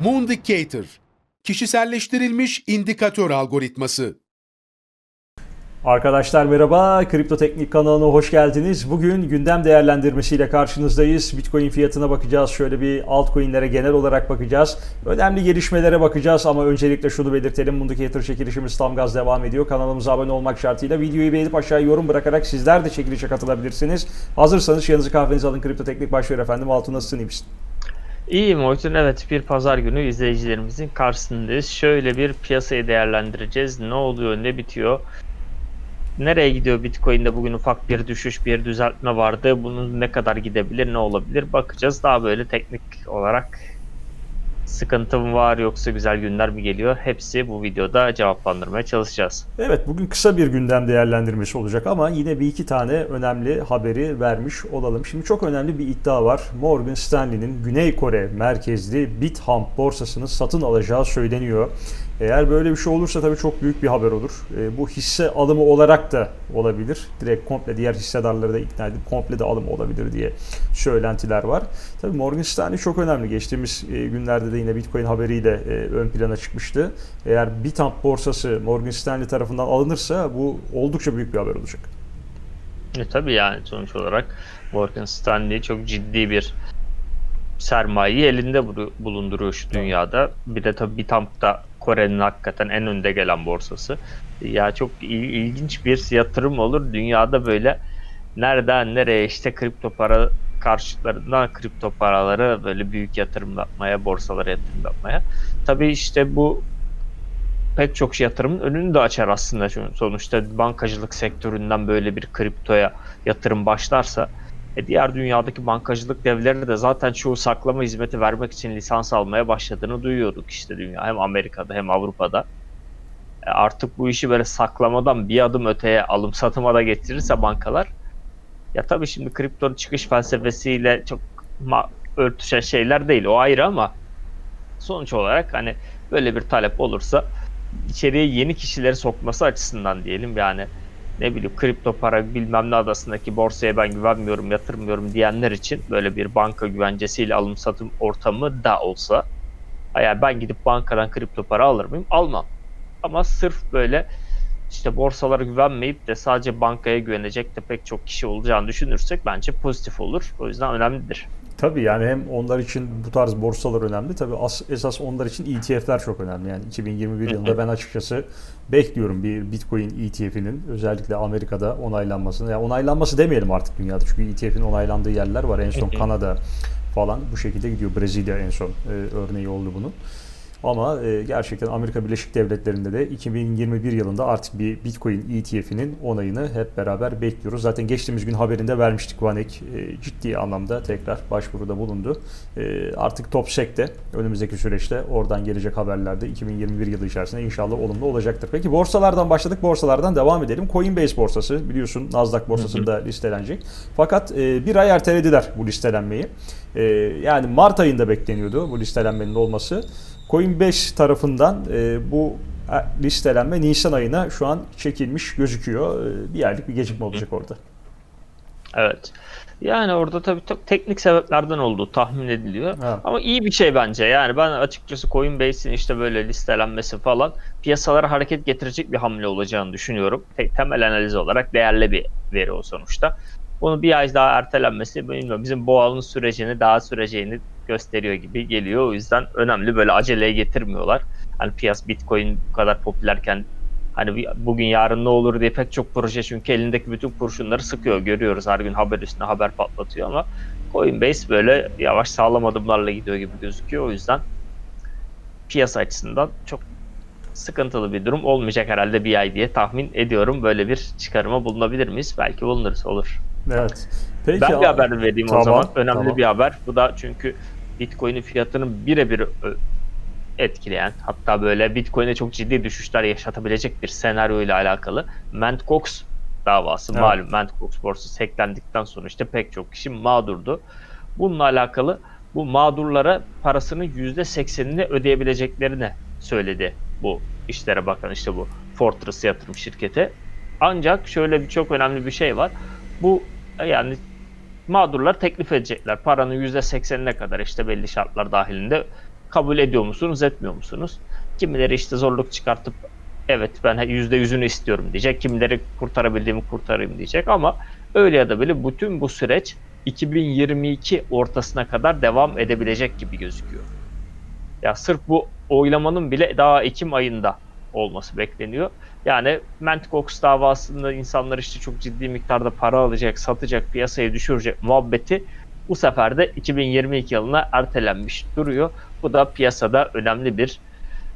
Moondicator Kişiselleştirilmiş indikatör algoritması Arkadaşlar merhaba, Kripto Teknik kanalına hoş geldiniz. Bugün gündem değerlendirmesiyle karşınızdayız. Bitcoin fiyatına bakacağız, şöyle bir altcoin'lere genel olarak bakacağız. Önemli gelişmelere bakacağız ama öncelikle şunu belirtelim. Mundicator çekilişimiz tam gaz devam ediyor. Kanalımıza abone olmak şartıyla videoyu beğenip aşağıya yorum bırakarak sizler de çekilişe katılabilirsiniz. Hazırsanız yanınızı kahvenizi alın. Kripto Teknik başlıyor efendim. Altın nasılsın, iyi misin? İyiyim Oytun. Evet bir pazar günü izleyicilerimizin karşısındayız. Şöyle bir piyasayı değerlendireceğiz. Ne oluyor, ne bitiyor? Nereye gidiyor Bitcoin'de bugün ufak bir düşüş, bir düzeltme vardı. Bunun ne kadar gidebilir, ne olabilir bakacağız. Daha böyle teknik olarak sıkıntı mı var yoksa güzel günler mi geliyor? Hepsi bu videoda cevaplandırmaya çalışacağız. Evet bugün kısa bir gündem değerlendirmesi olacak ama yine bir iki tane önemli haberi vermiş olalım. Şimdi çok önemli bir iddia var. Morgan Stanley'nin Güney Kore merkezli Bithumb borsasını satın alacağı söyleniyor. Eğer böyle bir şey olursa tabii çok büyük bir haber olur. E, bu hisse alımı olarak da olabilir. Direkt komple diğer hissedarları da ikna edip komple de alım olabilir diye söylentiler var. Tabii Morgan Stanley çok önemli. Geçtiğimiz e, günlerde de yine Bitcoin haberiyle e, ön plana çıkmıştı. Eğer Bithumb borsası Morgan Stanley tarafından alınırsa bu oldukça büyük bir haber olacak. E tabii yani sonuç olarak Morgan Stanley çok ciddi bir sermayeyi elinde bulu- bulunduruyor şu dünyada. Bir de tabii Bithumb da Kore'nin hakikaten en önde gelen borsası. Ya çok il- ilginç bir yatırım olur. Dünyada böyle nereden nereye işte kripto para karşıtlarından kripto paraları böyle büyük yatırım yapmaya, borsalara yatırım yapmaya. Tabii işte bu pek çok yatırımın önünü de açar aslında. Çünkü Sonuçta bankacılık sektöründen böyle bir kriptoya yatırım başlarsa e diğer dünyadaki bankacılık devleri de zaten çoğu saklama hizmeti vermek için lisans almaya başladığını duyuyorduk işte dünya. Hem Amerika'da hem Avrupa'da. E artık bu işi böyle saklamadan bir adım öteye alım satıma da getirirse bankalar ya tabii şimdi kriptonun çıkış felsefesiyle çok örtüşen şeyler değil o ayrı ama sonuç olarak hani böyle bir talep olursa içeriye yeni kişileri sokması açısından diyelim yani ne bileyim kripto para bilmem ne adasındaki borsaya ben güvenmiyorum yatırmıyorum diyenler için böyle bir banka güvencesiyle alım satım ortamı da olsa yani ben gidip bankadan kripto para alır mıyım? Almam. Ama sırf böyle işte borsalara güvenmeyip de sadece bankaya güvenecek de pek çok kişi olacağını düşünürsek bence pozitif olur. O yüzden önemlidir. Tabii yani hem onlar için bu tarz borsalar önemli. Tabii as, esas onlar için ETF'ler çok önemli. Yani 2021 yılında ben açıkçası bekliyorum bir Bitcoin ETF'inin özellikle Amerika'da onaylanmasını. Yani onaylanması demeyelim artık dünyada çünkü ETF'in onaylandığı yerler var. En son Kanada falan bu şekilde gidiyor. Brezilya en son e, örneği oldu bunun. Ama e, gerçekten Amerika Birleşik Devletleri'nde de 2021 yılında artık bir Bitcoin ETF'inin onayını hep beraber bekliyoruz. Zaten geçtiğimiz gün haberinde vermiştik Vanek e, ciddi anlamda tekrar başvuruda bulundu. E, artık TopSec'te önümüzdeki süreçte oradan gelecek haberlerde 2021 yılı içerisinde inşallah olumlu olacaktır. Peki borsalardan başladık. Borsalardan devam edelim. Coinbase borsası biliyorsun Nasdaq borsasında listelenecek. Fakat e, bir ay ertelediler bu listelenmeyi. E, yani Mart ayında bekleniyordu bu listelenmenin olması. Coinbase tarafından e, bu e, listelenme Nisan ayına şu an çekilmiş gözüküyor. E, bir aylık bir gecikme olacak orada. Evet. Yani orada tabii teknik sebeplerden olduğu tahmin ediliyor. Evet. Ama iyi bir şey bence. Yani ben açıkçası Coinbase'in işte böyle listelenmesi falan piyasalara hareket getirecek bir hamle olacağını düşünüyorum. Tek temel analiz olarak değerli bir veri o sonuçta. Bunu bir ay daha ertelenmesi bilmiyorum bizim boğalın sürecini daha süreceğini gösteriyor gibi geliyor. O yüzden önemli böyle aceleye getirmiyorlar. Hani piyas Bitcoin bu kadar popülerken hani bugün yarın ne olur diye pek çok proje çünkü elindeki bütün kurşunları sıkıyor. Görüyoruz her gün haber üstüne haber patlatıyor ama Coinbase böyle yavaş sağlam adımlarla gidiyor gibi gözüküyor. O yüzden piyasa açısından çok sıkıntılı bir durum olmayacak herhalde bir ay diye tahmin ediyorum. Böyle bir çıkarıma bulunabilir miyiz? Belki bulunuruz olur. Evet. Peki, Ben bir haber vereyim Tamam, o zaman. Önemli tamam. bir haber. Bu da çünkü Bitcoin'in fiyatının birebir ö- etkileyen hatta böyle Bitcoin'e çok ciddi düşüşler yaşatabilecek bir senaryo ile alakalı Mt. Gox davası Evet. malum Mt. Gox borsası hacklendikten sonra işte pek çok kişi mağdurdu. Bununla alakalı bu mağdurlara parasının %80'ini ödeyebileceklerini söyledi bu işlere bakan işte bu Fortress yatırım şirketi. Ancak şöyle bir çok önemli bir şey var. Bu yani mağdurlar teklif edecekler. Paranın %80'ine kadar işte belli şartlar dahilinde kabul ediyor musunuz, etmiyor musunuz? Kimileri işte zorluk çıkartıp evet ben %100'ünü istiyorum diyecek. Kimileri kurtarabildiğimi kurtarayım diyecek ama öyle ya da böyle bütün bu süreç 2022 ortasına kadar devam edebilecek gibi gözüküyor. Ya sırf bu oylamanın bile daha Ekim ayında olması bekleniyor. Yani Mt. Gox davasında insanlar işte çok ciddi miktarda para alacak, satacak, piyasaya düşürecek muhabbeti bu sefer de 2022 yılına ertelenmiş duruyor. Bu da piyasada önemli bir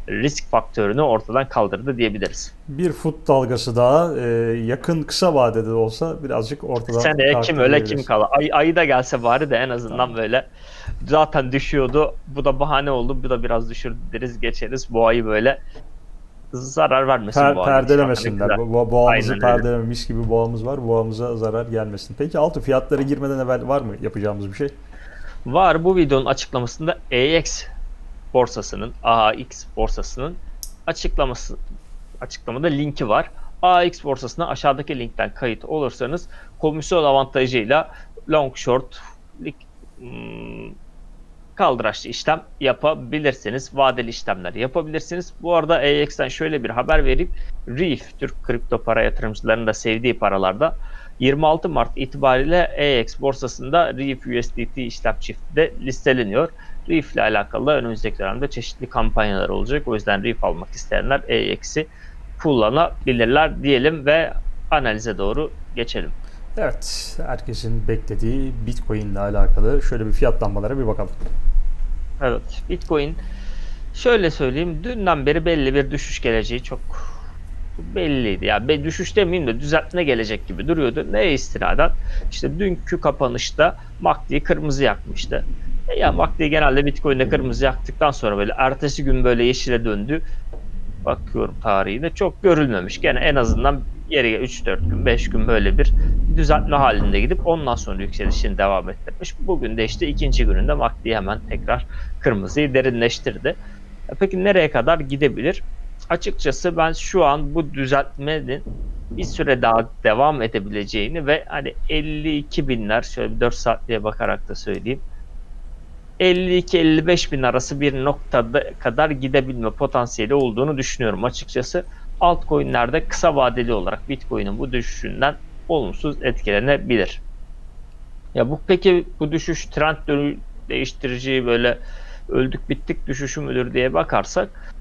risk faktörünü ortadan kaldırdı diyebiliriz. Bir fut dalgası daha e, yakın kısa vadede de olsa birazcık ortadan Seneye kim öyle kim kala. Ay, ayı da gelse bari de en azından böyle zaten düşüyordu. Bu da bahane oldu. Bu da biraz düşürdü deriz geçeriz. Bu ayı böyle zarar vermesin Per- ayı. perdelemesinler. Bo- bo- boğamızı Aynen öyle. perdeleme mis gibi boğamız var. Boğamıza zarar gelmesin. Peki altı fiyatlara girmeden evvel var mı yapacağımız bir şey? Var bu videonun açıklamasında AX borsasının, AX borsasının açıklaması açıklamada linki var. AX borsasına aşağıdaki linkten kayıt olursanız komisyon avantajıyla long short lik- hmm, kaldıraçlı işlem yapabilirsiniz. Vadeli işlemler yapabilirsiniz. Bu arada AX'ten şöyle bir haber verip Reef, Türk kripto para yatırımcılarının da sevdiği paralarda 26 Mart itibariyle AX borsasında Reef USDT işlem çifti de listeleniyor. Reef ile alakalı önümüzdeki dönemde çeşitli kampanyalar olacak. O yüzden Reef almak isteyenler AX'i kullanabilirler diyelim ve analize doğru geçelim. Evet, herkesin beklediği Bitcoin ile alakalı şöyle bir fiyatlanmalara bir bakalım. Evet, Bitcoin şöyle söyleyeyim, dünden beri belli bir düşüş geleceği çok belliydi. Ya be düşüş demeyeyim de düzeltme gelecek gibi duruyordu. Neye istinaden? İşte dünkü kapanışta MACD'yi kırmızı yakmıştı. E ya MACD genelde Bitcoin'de kırmızı yaktıktan sonra böyle ertesi gün böyle yeşile döndü. Bakıyorum tarihine çok görülmemiş. Gene en azından geriye 3-4 gün 5 gün böyle bir düzeltme halinde gidip ondan sonra yükselişini devam ettirmiş. Bugün de işte ikinci gününde MACD hemen tekrar kırmızıyı derinleştirdi. E Peki nereye kadar gidebilir? Açıkçası ben şu an bu düzeltmenin bir süre daha devam edebileceğini ve hani 52 binler şöyle bir 4 saatliğe bakarak da söyleyeyim. 52-55 bin arası bir noktada kadar gidebilme potansiyeli olduğunu düşünüyorum açıkçası. Altcoin'lerde kısa vadeli olarak Bitcoin'in bu düşüşünden olumsuz etkilenebilir. Ya bu peki bu düşüş trend değiştirici böyle öldük bittik düşüşü müdür diye bakarsak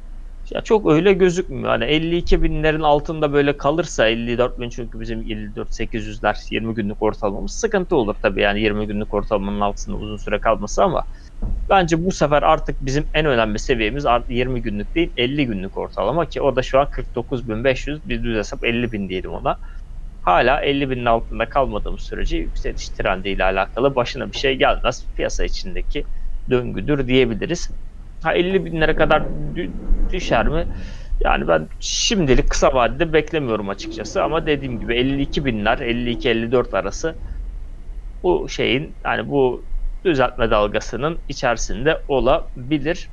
ya çok öyle gözükmüyor. Hani 52 binlerin altında böyle kalırsa 54 bin çünkü bizim 54 800'ler 20 günlük ortalamamız sıkıntı olur tabii yani 20 günlük ortalamanın altında uzun süre kalması ama bence bu sefer artık bizim en önemli seviyemiz artık 20 günlük değil 50 günlük ortalama ki o da şu an 49.500 bir düz hesap 50 bin diyelim ona. Hala 50 binin altında kalmadığımız sürece yükseliş trendiyle alakalı başına bir şey gelmez. Piyasa içindeki döngüdür diyebiliriz. Ha 50 binlere kadar dü- düşer mi? Yani ben şimdilik kısa vadede beklemiyorum açıkçası ama dediğim gibi 52 binler 52-54 arası bu şeyin yani bu düzeltme dalgasının içerisinde olabilir.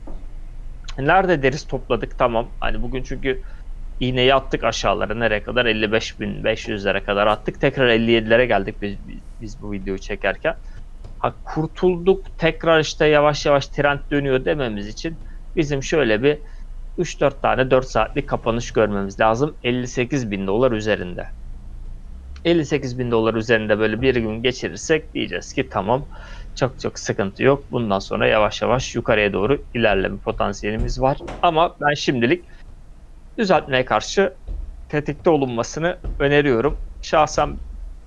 Nerede deriz topladık tamam. Hani bugün çünkü iğneyi attık aşağılara nereye kadar 55.500'lere kadar attık. Tekrar 57'lere geldik biz, biz bu videoyu çekerken. Ha, kurtulduk tekrar işte yavaş yavaş trend dönüyor dememiz için bizim şöyle bir 3-4 tane 4 saatlik kapanış görmemiz lazım 58 bin dolar üzerinde. 58 bin dolar üzerinde böyle bir gün geçirirsek diyeceğiz ki tamam çok çok sıkıntı yok. Bundan sonra yavaş yavaş yukarıya doğru ilerleme potansiyelimiz var. Ama ben şimdilik düzeltmeye karşı tetikte olunmasını öneriyorum. Şahsen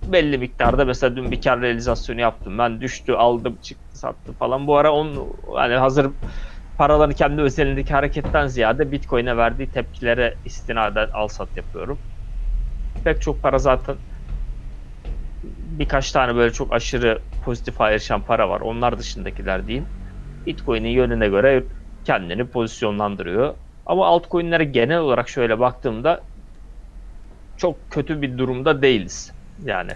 belli miktarda mesela dün bir kar realizasyonu yaptım. Ben düştü, aldım, çıktı, sattı falan. Bu ara onun hani hazır paraların kendi özelindeki hareketten ziyade Bitcoin'e verdiği tepkilere istinaden al sat yapıyorum. Pek çok para zaten birkaç tane böyle çok aşırı pozitif ayrışan para var. Onlar dışındakiler diyeyim. Bitcoin'in yönüne göre kendini pozisyonlandırıyor. Ama altcoin'lere genel olarak şöyle baktığımda çok kötü bir durumda değiliz. Yani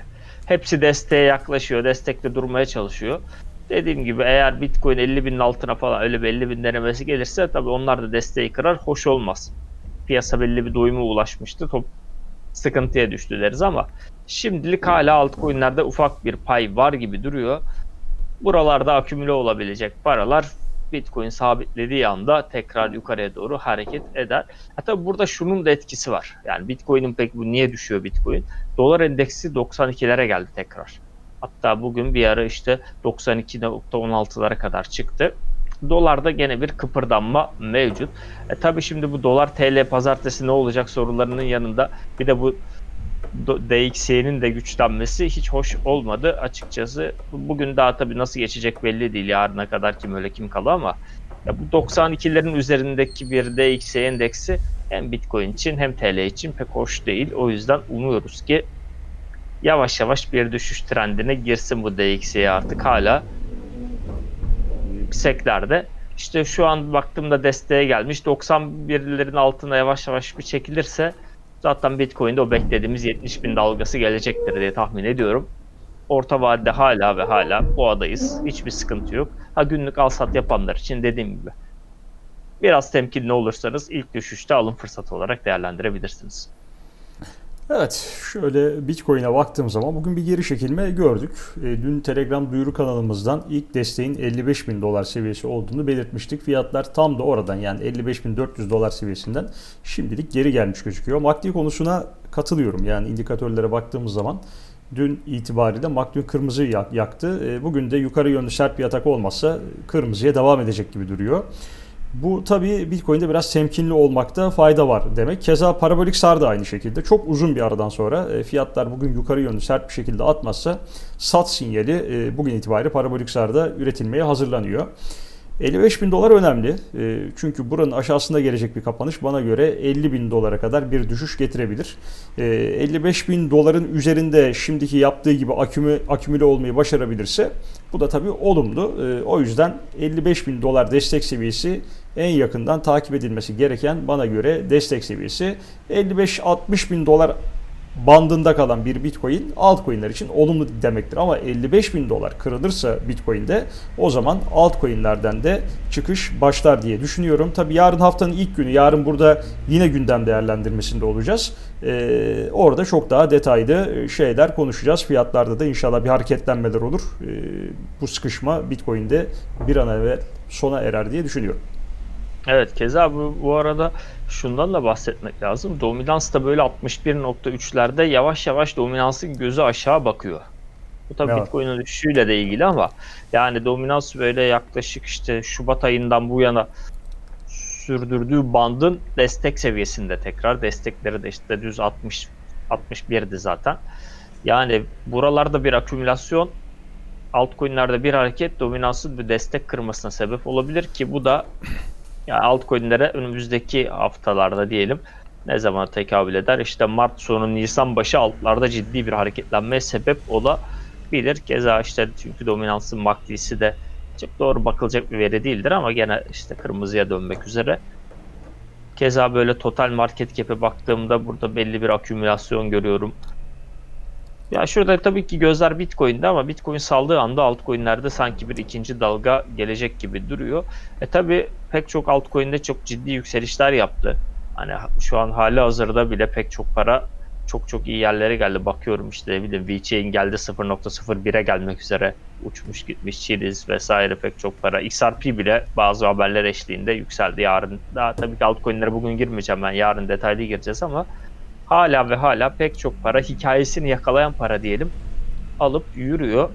hepsi desteğe yaklaşıyor, destekte durmaya çalışıyor. Dediğim gibi eğer Bitcoin 50 binin altına falan öyle bir 50 bin denemesi gelirse tabii onlar da desteği kırar, hoş olmaz. Piyasa belli bir doyuma ulaşmıştı, top sıkıntıya düştü deriz ama Şimdilik hala altcoin'lerde ufak bir pay var gibi duruyor. Buralarda akümüle olabilecek paralar Bitcoin sabitlediği anda tekrar yukarıya doğru hareket eder. Hatta burada şunun da etkisi var. Yani Bitcoin'in pek bu niye düşüyor Bitcoin? Dolar endeksi 92'lere geldi tekrar. Hatta bugün bir ara işte 92.16'lara kadar çıktı. Dolarda gene bir kıpırdanma mevcut. E tabi şimdi bu dolar TL pazartesi ne olacak sorularının yanında bir de bu DXY'nin de güçlenmesi hiç hoş olmadı açıkçası. Bugün daha tabii nasıl geçecek belli değil. Yarına kadar kim öyle kim kalı ama ya bu 92'lerin üzerindeki bir DXY endeksi hem Bitcoin için hem TL için pek hoş değil. O yüzden umuyoruz ki yavaş yavaş bir düşüş trendine girsin bu DXY artık hala yükseklerde. İşte şu an baktığımda desteğe gelmiş. 91'lerin altına yavaş yavaş bir çekilirse zaten Bitcoin'de o beklediğimiz 70 bin dalgası gelecektir diye tahmin ediyorum. Orta vadede hala ve hala boğadayız. Hiçbir sıkıntı yok. Ha günlük al sat yapanlar için dediğim gibi. Biraz temkinli olursanız ilk düşüşte alım fırsatı olarak değerlendirebilirsiniz. Evet, şöyle Bitcoin'e baktığım zaman bugün bir geri çekilme gördük. E, dün Telegram duyuru kanalımızdan ilk desteğin 55 bin dolar seviyesi olduğunu belirtmiştik. Fiyatlar tam da oradan yani 55.400 dolar seviyesinden şimdilik geri gelmiş gözüküyor. MACD konusuna katılıyorum. Yani indikatörlere baktığımız zaman dün itibariyle MACD kırmızı yak- yaktı. E, bugün de yukarı yönlü sert bir atak olmazsa kırmızıya devam edecek gibi duruyor. Bu tabii Bitcoin'de biraz temkinli olmakta fayda var demek. Keza parabolik SAR da aynı şekilde. Çok uzun bir aradan sonra e, fiyatlar bugün yukarı yönlü sert bir şekilde atmazsa sat sinyali e, bugün itibariyle parabolik SAR'da üretilmeye hazırlanıyor. 55 bin dolar önemli. E, Çünkü buranın aşağısında gelecek bir kapanış bana göre 50 bin dolara kadar bir düşüş getirebilir. E, 55 bin doların üzerinde şimdiki yaptığı gibi akümü, akümüle olmayı başarabilirse bu da tabii olumlu. E, O yüzden 55 bin dolar destek seviyesi en yakından takip edilmesi gereken bana göre destek seviyesi 55-60 bin dolar bandında kalan bir Bitcoin altcoin'ler için olumlu demektir. Ama 55 bin dolar kırılırsa Bitcoin'de o zaman altcoin'lerden de çıkış başlar diye düşünüyorum. Tabi yarın haftanın ilk günü, yarın burada yine gündem değerlendirmesinde olacağız. Ee, orada çok daha detaylı şeyler konuşacağız. Fiyatlarda da inşallah bir hareketlenmeler olur. Ee, bu sıkışma Bitcoin'de bir an evvel sona erer diye düşünüyorum. Evet keza bu, bu arada şundan da bahsetmek lazım. Dominans da böyle 61.3'lerde yavaş yavaş dominansın gözü aşağı bakıyor. Bu tabii Evet. Bitcoin'in düşüşüyle de ilgili ama yani dominans böyle yaklaşık işte Şubat ayından bu yana sürdürdüğü bandın destek seviyesinde tekrar. Destekleri de işte düz 60 61'di zaten. Yani buralarda bir akümülasyon altcoin'lerde bir hareket dominansın bir destek kırmasına sebep olabilir ki bu da yani altcoin'lere önümüzdeki haftalarda diyelim ne zaman tekabül eder? İşte Mart sonu Nisan başı altlarda ciddi bir hareketlenmeye sebep olabilir. Keza işte çünkü dominansın maklisi de çok doğru bakılacak bir veri değildir ama gene işte kırmızıya dönmek üzere. Keza böyle total market cap'e baktığımda burada belli bir akümülasyon görüyorum. Ya şurada tabii ki gözler Bitcoin'de ama Bitcoin saldığı anda altcoin'lerde sanki bir ikinci dalga gelecek gibi duruyor. E tabii pek çok altcoin'de çok ciddi yükselişler yaptı. Hani şu an hali hazırda bile pek çok para çok çok iyi yerlere geldi. Bakıyorum işte ne bileyim VeChain geldi 0.01'e gelmek üzere uçmuş gitmiş Chiliz vesaire pek çok para. XRP bile bazı haberler eşliğinde yükseldi yarın. Daha tabii ki altcoin'lere bugün girmeyeceğim ben yarın detaylı gireceğiz ama hala ve hala pek çok para hikayesini yakalayan para diyelim alıp yürüyor.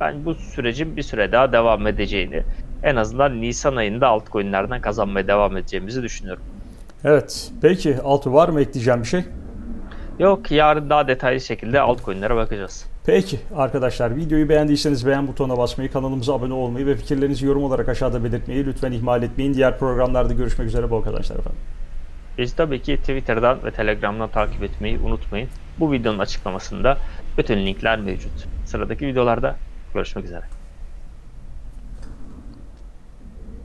Ben bu sürecin bir süre daha devam edeceğini en azından Nisan ayında altcoin'lerden kazanmaya devam edeceğimizi düşünüyorum. Evet. Peki Altı var mı ekleyeceğim bir şey? Yok yarın daha detaylı şekilde altcoin'lere bakacağız. Peki arkadaşlar videoyu beğendiyseniz beğen butonuna basmayı, kanalımıza abone olmayı ve fikirlerinizi yorum olarak aşağıda belirtmeyi lütfen ihmal etmeyin. Diğer programlarda görüşmek üzere bol kazançlar efendim. Bizi tabii ki Twitter'dan ve Telegram'dan takip etmeyi unutmayın. Bu videonun açıklamasında bütün linkler mevcut. Sıradaki videolarda görüşmek üzere.